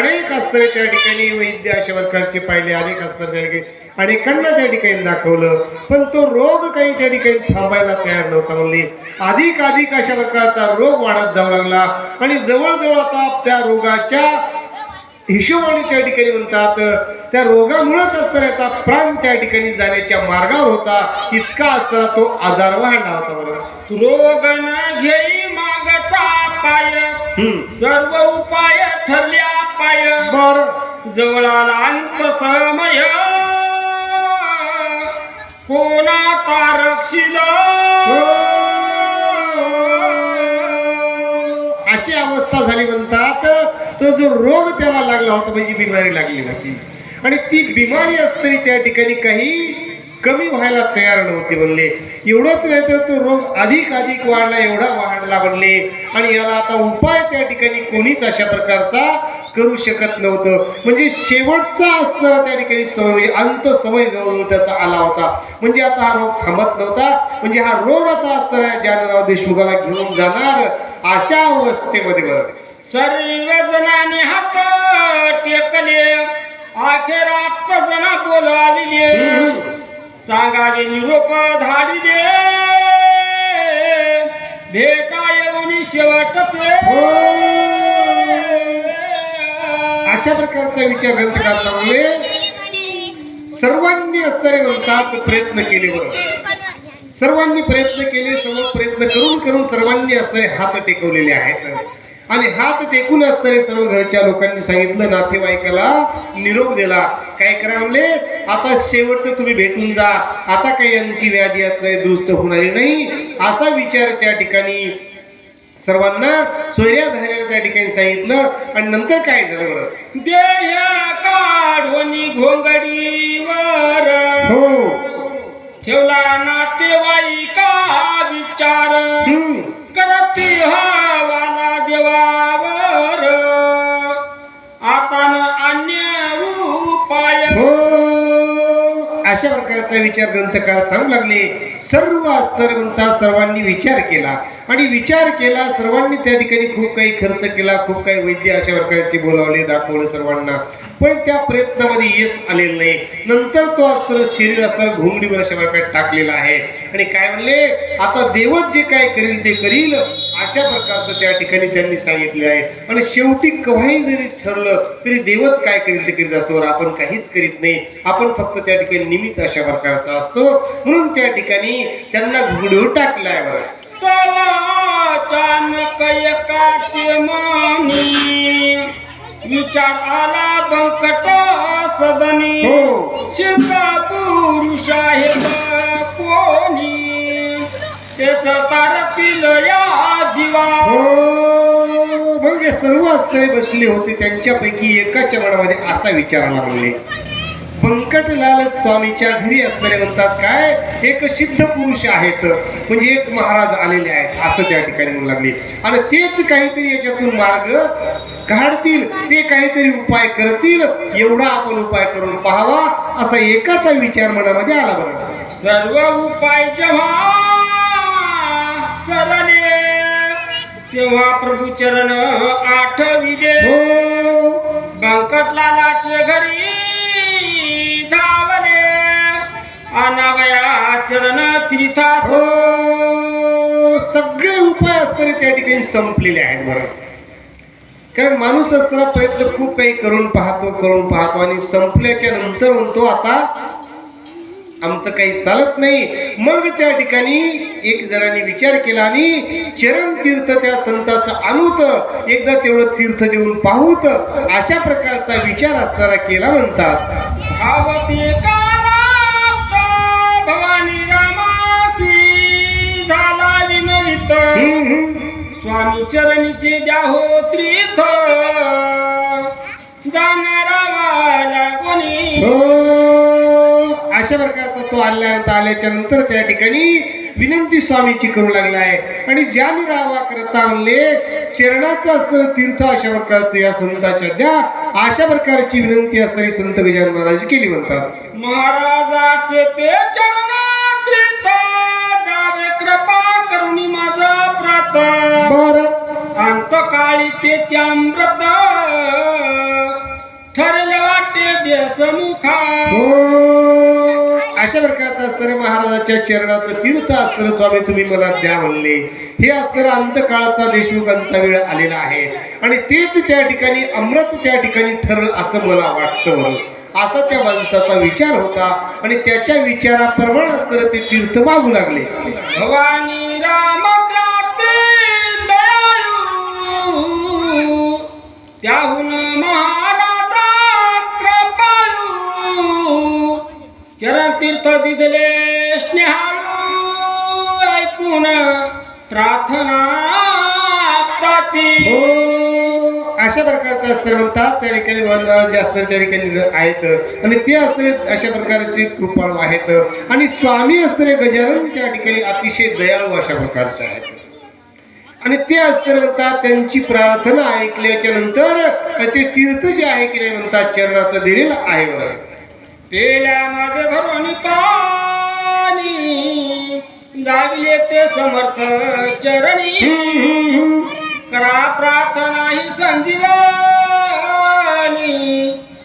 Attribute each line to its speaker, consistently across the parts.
Speaker 1: अनेक अस्त्रे त्या ठिकाणी वैद्य अशा प्रकारचे पाहिले अनेक अस्त्र त्या ठिकाणी. अनेकांना त्या ठिकाणी दाखवलं. पण तो रोग काही त्या ठिकाणी थांबायला तयार नव्हता. म्हणले अधिक अधिक अशा प्रकारचा रोग वाढत जाऊ लागला. आणि जवळजवळ आता त्या रोगाच्या हिशोबाने त्या ठिकाणी म्हणतात त्या रोगामुळेच असताना प्राण त्या ठिकाणी जाण्याच्या मार्गावर होता. इतका असताना तो आजार वाढला होता बरोबर
Speaker 2: रोग न घेई मागचा पाय. सर्व उपाय ठरल्या. पाय.
Speaker 1: बर.
Speaker 2: जवळ आला अंत समय. कोणा रक्षिल
Speaker 1: अशी अवस्था झाली म्हणतात. तो जो रोग त्याला लागला होता म्हणजे बिमारी लागली होती. आणि ती बिमारी असताना त्या ठिकाणी काही कमी व्हायला तयार नव्हते म्हणले. एवढंच नाही तर तो रोग अधिक अधिक वाढला एवढा वाढला म्हणले. आणि याला आता उपाय त्या ठिकाणी कोणीच अशा प्रकारचा करू शकत नव्हतं. म्हणजे शेवटचा असणारा त्या ठिकाणी समय म्हणजे अंत समय जवळ त्याचा आला होता. म्हणजे आता हा रोग थांबत नव्हता. म्हणजे हा रोग आता असताना जानराव देशमुखाला घेऊन जाणार अशा अवस्थेमध्ये बरं.
Speaker 2: सर्व जणांनी हात टेकले. अखेर आप्त जना बोलाविले. सांगावे निरोप धाडिले भेटा येऊन शेवटचे.
Speaker 1: अशा प्रकारचा विचार ग्रंथकारणामुळे सर्वांनी असणारे म्हणतात प्रयत्न केले बरोबर. सर्वांनी प्रयत्न केले सर्व प्रयत्न करून करून सर्वांनी असणारे हात टेकवलेले आहेत. आणि हात टेकून असणारे सर्व घरच्या लोकांनी सांगितलं नातेवाईकाला निरोप दिला. काय करा म्हणले? आता शेवटचं तुम्ही भेटून जा. आता काही यांची व्याधी आता दुरुस्त होणारी नाही. असा विचार त्या ठिकाणी सर्वांना सोयऱ्या झालेल्या त्या ठिकाणी सांगितलं. आणि नंतर काय झालं बरं?
Speaker 2: देह काढोनी घोंगडीवर.
Speaker 1: हो.
Speaker 2: ठेवला नातेवाईका विचार.
Speaker 1: हम्म.
Speaker 2: करती हवाला देवावर. आता न अन्य उपाय.
Speaker 1: हो. अशा प्रकारचा विचार ग्रंथकार सांगू लागले. सर्व अस्तर म्हणतात सर्वांनी विचार केला. आणि विचार केला सर्वांनी त्या ठिकाणी खूप काही खर्च केला खूप काही वैद्य अशा प्रकारचे बोलावले दाखवले सर्वांना. पण त्या प्रयत्नामध्ये यश आलेलं नाही. नंतर तो अस्त्र शरीर अस्त्र घोंगडीवर अशा प्रकारे टाकलेला आहे. आणि काय म्हणले? आता देवच जे काय करील ते करील अशा प्रकारचं त्या ठिकाणी त्यांनी सांगितले आहे. आणि शेवटी केव्हाही जरी ठरलं तरी देवच काय करील ते करीत असतो. आपण काहीच करीत नाही. आपण फक्त त्या ठिकाणी निमित्त अशा प्रकारचा असतो. म्हणून त्या ठिकाणी त्यांना घुगडीवर टाकलाय बरं.
Speaker 2: अचानक एकाचे मनी. विचार आला बंकट सदनी.
Speaker 1: हो.
Speaker 2: सिद्ध पुरुष आहे कोणी. तेच तारतील या जीवा.
Speaker 1: हो. म्हणजे सर्व अस्त्रे बसले होते. त्यांच्यापैकी एकाच्या मनामध्ये असा विचार म्हणले बंकटलाल स्वामीच्या घरी असणारे म्हणतात काय? एक सिद्ध पुरुष आहेत. म्हणजे एक महाराज आलेले आहेत असं त्या ठिकाणी म्हणू लागले. आणि तेच काहीतरी याच्यातून मार्ग काढतील ते काहीतरी उपाय करतील एवढा आपण उपाय करून पाहावा असा एकाचा विचार मनामध्ये आला बरं.
Speaker 2: सर्व उपाय जेव्हा सरले तेव्हा प्रभू चरण आठविले.
Speaker 1: हो.
Speaker 2: बंकटलालाचे घरी चरण तीर्थास.
Speaker 1: हो सगळे उपाय असताना त्या ठिकाणी संपलेले आहेत बरं. कारण माणूस असताना प्रयत्न खूप काही करून पाहतो करून पाहतो आणि संपल्याच्या नंतर म्हणतो आता आमचं काही चालत नाही. मग त्या ठिकाणी एक जणांनी विचार केला आणि चरण तीर्थ त्या संताचं आणूत एकदा तेवढं तीर्थ देऊन पाहूत अशा प्रकारचा विचार असणारा केला म्हणतात.
Speaker 2: चरणीचे द्या हो त्रिथ. जाणारा वाला कोणी?
Speaker 1: हो. अशा प्रकारचा तो आल्या होता आल्याच्यानंतर त्या ठिकाणी विनंती स्वामीची करू लागला आहे. आणि ज्याने राहावा करता म्हणले चरणाचं असणारं तीर्थ अशा प्रकारचं या संताच्या द्या. अशा प्रकारची विनंती असणारी संत गजानन महाराज केली म्हणतात.
Speaker 2: महाराजाचे ते चरण
Speaker 1: प्रकारचं अस्तर महाराजाच्या चरणाचं तीर्थ अस्तर स्वामी तुम्ही मला द्या म्हणले. हे अस्तर अंतकाळाचा देशमुखांचा वेळ आलेला आहे. आणि तेच त्या ठिकाणी अमृत त्या ठिकाणी ठरल असं मला वाटतं असा त्या माणसाचा विचार होता आणि त्याच्या विचाराप्रमाणे अस्तर ते तीर्थ मागू लागले.
Speaker 2: भवानी राम त्याहून तीर्थ दिदले स्नेहाळू ऐकून प्रार्थना
Speaker 1: हो अशा प्रकारचं अस्त्र म्हणतात त्या ठिकाणी जे अस्त्र त्या ठिकाणी आहेत आणि ते असणारे अशा प्रकारचे कृपाळू आहेत. आणि स्वामी असणारे गजानन त्या ठिकाणी अतिशय दयाळू अशा प्रकारचे आहेत. आणि ते अस्त्र म्हणतात त्यांची प्रार्थना ऐकल्याच्या नंतर ते तीर्थ जे आहे की नाही म्हणतात चरणाचं दिलेलं आहे बरं
Speaker 2: पेल्यामध्ये भरवणी पाणी. जाविले ते समर्थ चरणी. करा प्रार्थना ही संजीवनी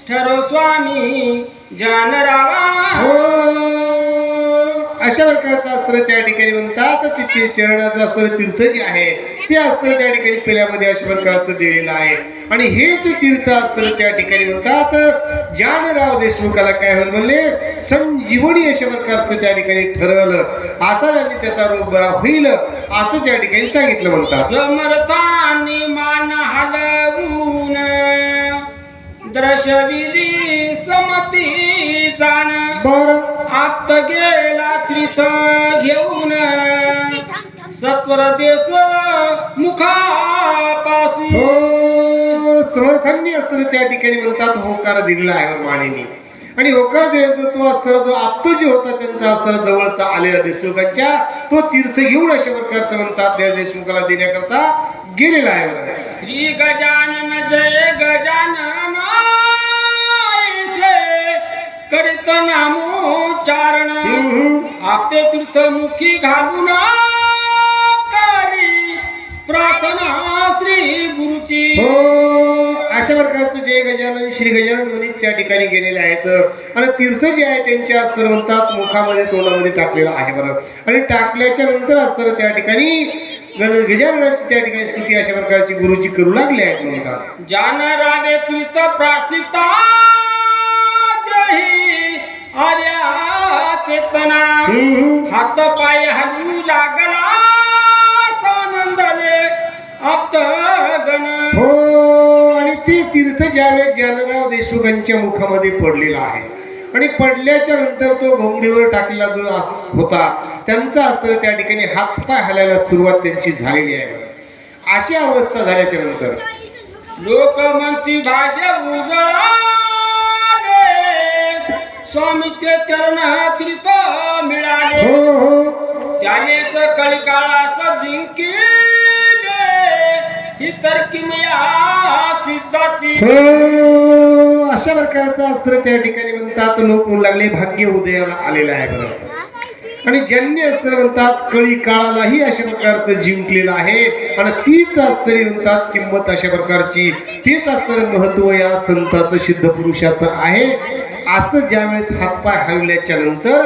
Speaker 2: ठरो स्वामी जानरावा.
Speaker 1: हो. अशा प्रकारचं अस्त्र त्या ठिकाणी म्हणतात तिथे चरणाचं अस्त्र तीर्थ जे आहे. ते अस्त्र त्या ठिकाणी पेल्यामध्ये अशा प्रकारचं दिलेलं आहे. आणि हेच तीर्थ अस्त्र त्या ठिकाणी म्हणतात जानराव देशमुखाला काय होईल म्हणले संजीवनी अशा प्रकारचं त्या ठिकाणी ठरवलं असा त्यांनी त्याचा रोग बरा होईल असं त्या ठिकाणी सांगितलं म्हणतात.
Speaker 2: समर्थानी मान हलवून द्रशविली समती जाण
Speaker 1: बरं.
Speaker 2: आप्त गेला त्रिथ घेऊन. सत्वर देश मुखापासी
Speaker 1: समर्थांनी अस्त्र त्या ठिकाणी म्हणतात होकार दिलेला आहे मानेनी आणि होकार दिल्यानंतर तो अस्त्र जो आप्त जे होता त्यांचा अस्त्र जवळचा आलेला देशमुखांच्या तो तीर्थ घेऊन अशा प्रकारचं म्हणतात त्या देशमुखाला देण्याकरता गेलेला आहे.
Speaker 2: श्री गजानन जय गजानन
Speaker 1: हम्म, हम्म.
Speaker 2: आपते तीर्थमुखी घालून प्रार्थना श्री गुरुची.
Speaker 1: हो अशा प्रकारचं जय गजानन श्री गजानन म्हणून त्या ठिकाणी गेलेले आहेत. आणि तीर्थ जे आहे त्यांच्या अस्त्र म्हणतात मुखामध्ये तोंडामध्ये टाकलेलं आहे बरं. आणि टाकल्याच्या नंतर अस्त्र त्या ठिकाणी गण- गजाननाची त्या ठिकाणी स्तुती अशा प्रकारची गुरुजी करू लागले आहेत म्हणतात
Speaker 2: जान रावे तीर्थ प्रासिता आर्या चेतना. हात पाय हलू लागला.
Speaker 1: हो आणि ते तीर्थ ज्यावेळेस जानराव देशमुखांच्या मुखामध्ये पडलेला आहे. आणि पडल्याच्या नंतर तो घोंगडीवर टाकलेला जो होता त्यांचा अस्त्र त्या ठिकाणी हातपाय हलायला सुरुवात त्यांची झालेली आहे. अशी अवस्था झाल्याच्यानंतर.
Speaker 2: लोक म्हणती भाग्य उजळाले. स्वामीचे चरण तीर्थ मिळाले.
Speaker 1: हो हो.
Speaker 2: त्यानेच कळकाळास जिंकिले ही सिद्धाची.
Speaker 1: हो अशा प्रकारचं अस्त्र त्या ठिकाणी म्हणतात लोक म्हणू लागले भाग्य उदयाला आलेलं आहे बरं. आणि ज्यांनी अस्त्र म्हणतात कळी काळालाही अशा प्रकारचं जिंकलेलं आहे आणि तीच अस्त्री म्हणतात किंमत अशा प्रकारची तीच अस्त्र महत्त्व या संताचं सिद्ध पुरुषाचं आहे. असं ज्यावेळेस हातपाय हरवल्याच्या नंतर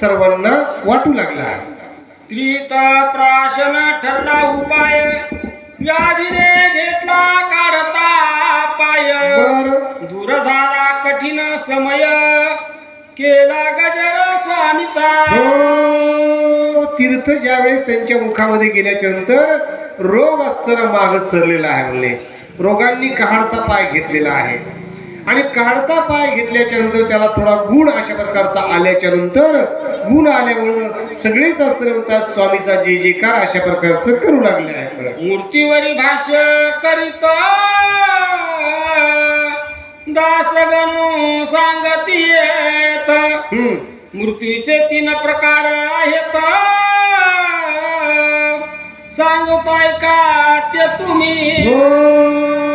Speaker 1: सर्वांना वाटू लागला
Speaker 2: त्रित प्राशन ठरला उपाय. व्याधीने घेतला काढता पाय. दूर झाला कठीण समय. केला गजर स्वामीचा.
Speaker 1: हो तीर्थ ज्यावेळेस त्यांच्या मुखामध्ये गेल्याच्यानंतर रोग असताना माग सरलेला आहे म्हणले. रोगांनी काढता पाय घेतलेला आहे. आणि काढता पाय घेतल्याच्या नंतर त्याला थोडा गुण अशा प्रकारचा आल्याच्यानंतर गुण आल्यामुळं सगळेच म्हणतात स्वामीचा जे जेकार अशा प्रकारचं करू लागले आहेत
Speaker 2: मूर्तीवरी भाष्य करीत. दास गणू सांगती येत.
Speaker 1: हम्म.
Speaker 2: मूर्तीचे तीन प्रकार आहेत. सांगताय का ते तुम्ही?
Speaker 1: हो.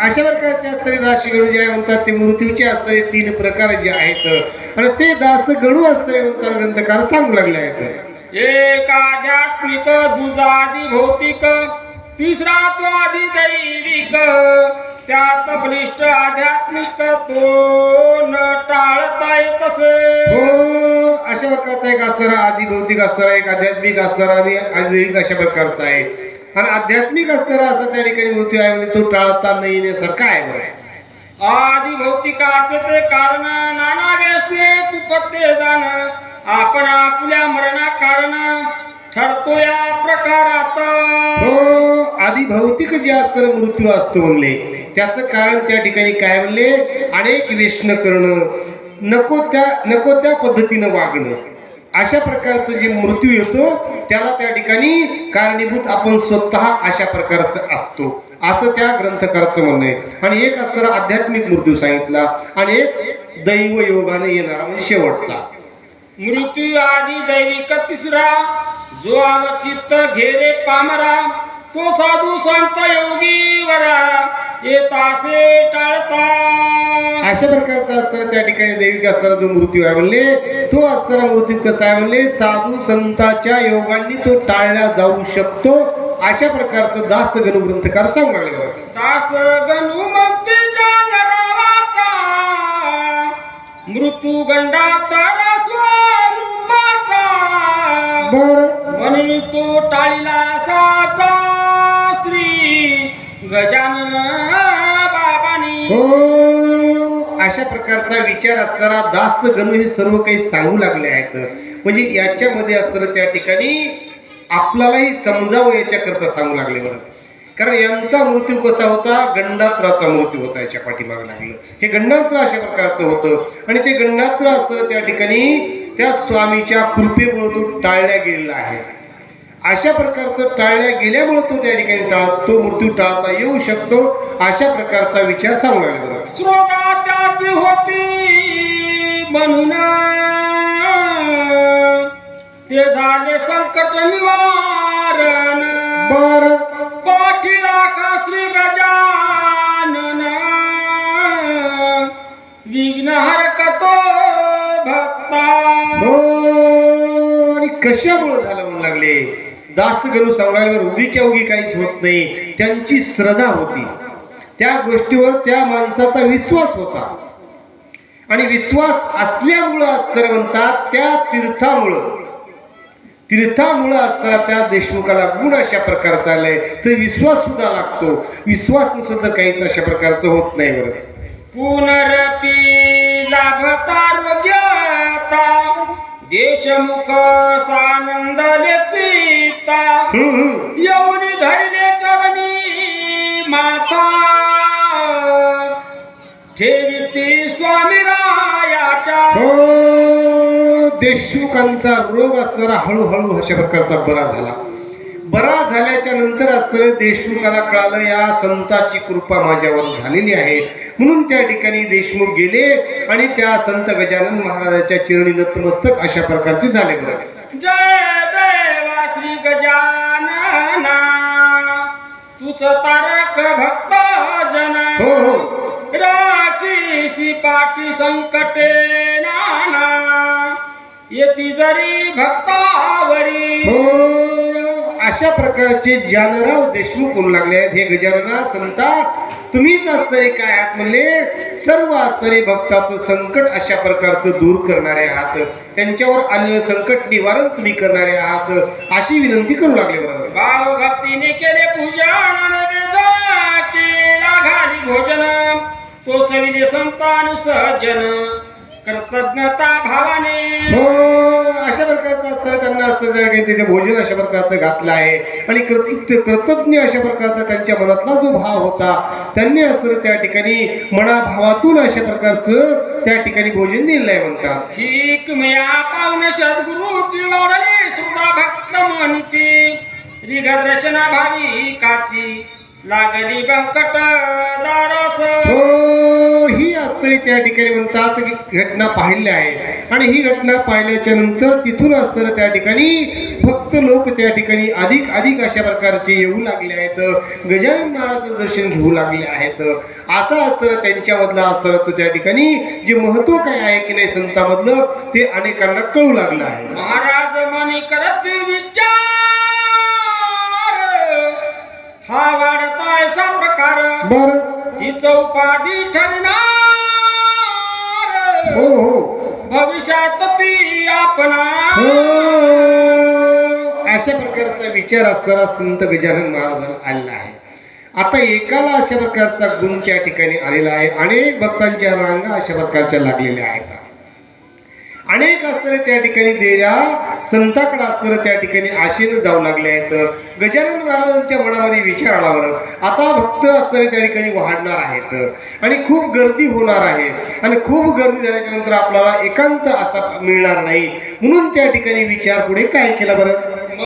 Speaker 1: अशा प्रकारचे अस्त्रे दासी गणू जे आहे म्हणतात ते मृत्यूचे अस्त्रे तीन प्रकार जे आहेत. आणि ते दास गणू अस्त्रे म्हणतात ग्रंथकार सांगू लागले आहेत.
Speaker 2: एक आध्यात्मिक दुजादी भौतिक तिसरा तो आधी दैविक. त्यात बलिष्ठ आध्यात्मिक तो न टाळता येत असे.
Speaker 1: हो अशा प्रकारचा एक असणारा आधी भौतिक असणारा एक आध्यात्मिक असणारा आणि आधिदैविक अशा प्रकारचा आहे. आणि आध्यात्मिक असणारा असा त्या ठिकाणी मृत्यू आहे म्हणजे तो टाळता न येण्यासारखा आहे बरं?
Speaker 2: आधी भौतिकाचे ते कारण नाना व्यसने कुपत्ते जाण. आपण आपल्या मरणा कारण ठरतो या प्रकारात.
Speaker 1: हो आधी भौतिक जे असतं मृत्यू असतो म्हणले. त्याचं कारण त्या ठिकाणी काय म्हणले? अनेक व्यसन करणं नको त्या नको त्या पद्धतीनं वागणं. अशा प्रकारचं जे मृत्यू येतो त्याला त्या ठिकाणी कारणीभूत आपण स्वतः अशा प्रकारचं असतो. असं त्या ग्रंथकाराचं म्हणणं आहे. आणि एक असणारा आध्यात्मिक मृत्यू सांगितला आणि एक दैव योगाने येणारा म्हणजे शेवटचा.
Speaker 2: मृत्यू आधी दैविक तिसरा जो अवचित्त घेरे पामरा तो साधू संत योगी वरा येतासे टाळता
Speaker 1: अशा प्रकारचा असताना त्या ठिकाणी दैविक असणारा जो मृत्यू आहे म्हणले तो असणारा मृत्यू कसा आहे म्हणले साधू संतांच्या योगांनी तो टाळला जाऊ शकतो. अशा प्रकारचं दास गणग्रंथकार सांगू लागले. बघा.
Speaker 2: दास गणू मुक्तीच्या नरावाचा मृत्यू गंडात स्वरूपाचा.
Speaker 1: बरं.
Speaker 2: गजानन बाबानी.
Speaker 1: हो. अशा प्रकारचा विचार असणारा दास गणू हे सर्व काही सांगू लागले आहेत. म्हणजे याच्यामध्ये असताना त्या ठिकाणी आपल्यालाही समजावं याच्याकरता सांगू लागले बरं. कारण यांचा मृत्यू कसा होता? गंडात्राचा मृत्यू होता याच्या पाठीमागे लागलं. हे गंडात्र अशा प्रकारचं होतं. आणि ते गंडात्र असताना त्या ठिकाणी त्या स्वामीच्या कृपेमुळे तो टाळल्या गेलेला आहे. अशा प्रकारचं टाळल्या गेल्यामुळे तो त्या ठिकाणी टाळ तो मृत्यू टाळता येऊ शकतो अशा प्रकारचा विचार सांगू लागले.
Speaker 2: त्याची होती म्हणून ते झाले संकट निवारण.
Speaker 1: बर.
Speaker 2: पाठी राखा श्री गजानन. विघ्न हरकतो भक्ता.
Speaker 1: हो आणि कशामुळे झालं म्हणू लागले? दास गणू सांगल्यावर उगीच्या उगी काहीच होत नाही. त्यांची श्रद्धा होती. त्या गोष्टीवर त्या माणसाचा विश्वास होता. आणि विश्वास असल्यामुळं अस्तर म्हणतात त्या तीर्थामुळं. तीर्थामुळं असताना त्या देशमुखाला गुण अशा प्रकारचा आलाय. तर विश्वास सुद्धा लागतो. विश्वास नसेल तर काहीच अशा प्रकारचं होत नाही बरं.
Speaker 2: पुनरपी लाभतारोग्यता देशमुख सानंद लेचिता
Speaker 1: हम्म, हम्म.
Speaker 2: येऊन धरले चरणी माता. ठेविती स्वामी रायाच्या
Speaker 1: हो देशमुखांचा रोग असणारा हळूहळू अशा प्रकारचा बरा झाला. बरा झाल्याच्यानंतर असताना देशमुखाला कळालं या संताची कृपा माझ्यावर झालेली आहे. म्हणून त्या ठिकाणी देशमुख गेले आणि त्या संत गजानन महाराजाच्या चिरणी नतमस्तक अशा प्रकारचे झाले बरं.
Speaker 2: जय देवा श्री गजानना. तुझ तारक भक्त जना.
Speaker 1: हो हो.
Speaker 2: पाठी संकटे नाना. येती जरी भक्तावरी.
Speaker 1: हो. अशा प्रकारचे जानराव देशमुख होऊ लागले आहेत. हे गजानना संता तुम्हीच असतरी काय आहात म्हणले? सर्व असणारे भक्ताचं संकट अशा प्रकारचं दूर करणारे आहात. त्यांच्यावर आलेलं संकट निवारण तुम्ही करणारे आहात. अशी विनंती करू लागले बरोबर.
Speaker 2: भाव भक्तीने केले पूजा केला घाली भोजन. तो सविले संतान सहजन कृतज्ञता भावाने.
Speaker 1: हो अशा प्रकारचं असताना त्यांना असतं ठिकाणी तिथे भोजन अशा प्रकारचं घातलं आहे आणि कृतज्ञ कृतज्ञ अशा प्रकारचा त्यांच्या मनातला जो भाव होता त्यांनी असं त्या ठिकाणी मनाभावातून अशा प्रकारचं त्या ठिकाणी भोजन दिलेलं आहे म्हणतात.
Speaker 2: ठीक मया पावन सद्गुरूची वाढली सुद्धा भक्त मनीची. रिगदर्शना भावी काची लागली बंकट दारस
Speaker 1: हो ही असतरी त्या ठिकाणी म्हणतात की घटना पाहिली आहे. आणि ही घटना पाहिल्याच्या नंतर तिथून असताना त्या ठिकाणी फक्त लोक त्या ठिकाणी अधिक अधिक अशा प्रकारचे येऊ लागले आहेत. गजानन महाराजचं दर्शन घेऊ लागले आहेत. असं असताना त्यांच्यामधला असताना तो त्या ठिकाणी जे महत्त्व काय आहे की नाही संतामधलं ते अनेकांना कळू लागलं आहे.
Speaker 2: महाराज मनी करत विचार. हा
Speaker 1: बर.
Speaker 2: हीच उपाधी ठरणार
Speaker 1: हो हो.
Speaker 2: भविष्यात ती आपणा.
Speaker 1: हो. अशा प्रकारचा विचार असणारा संत गजानन महाराजांना आलेला आहे. आता एकाला अशा प्रकारचा गुण त्या ठिकाणी आलेला आहे. अनेक भक्तांच्या रांगा अशा प्रकारच्या लागलेल्या आहेत. अनेक असणारे त्या ठिकाणी देऱ्या संताकडे असणारे त्या ठिकाणी आशेनं जाऊ लागले आहेत. गजानन महाराजांच्या मनामध्ये विचार आला बरं. आता भक्त असणारे त्या ठिकाणी वाढणार आहेत. आणि खूप गर्दी होणार आहे. आणि खूप गर्दी झाल्याच्यानंतर आपल्याला एकांत असा मिळणार नाही. म्हणून त्या ठिकाणी विचार पुढे काय केला बरं?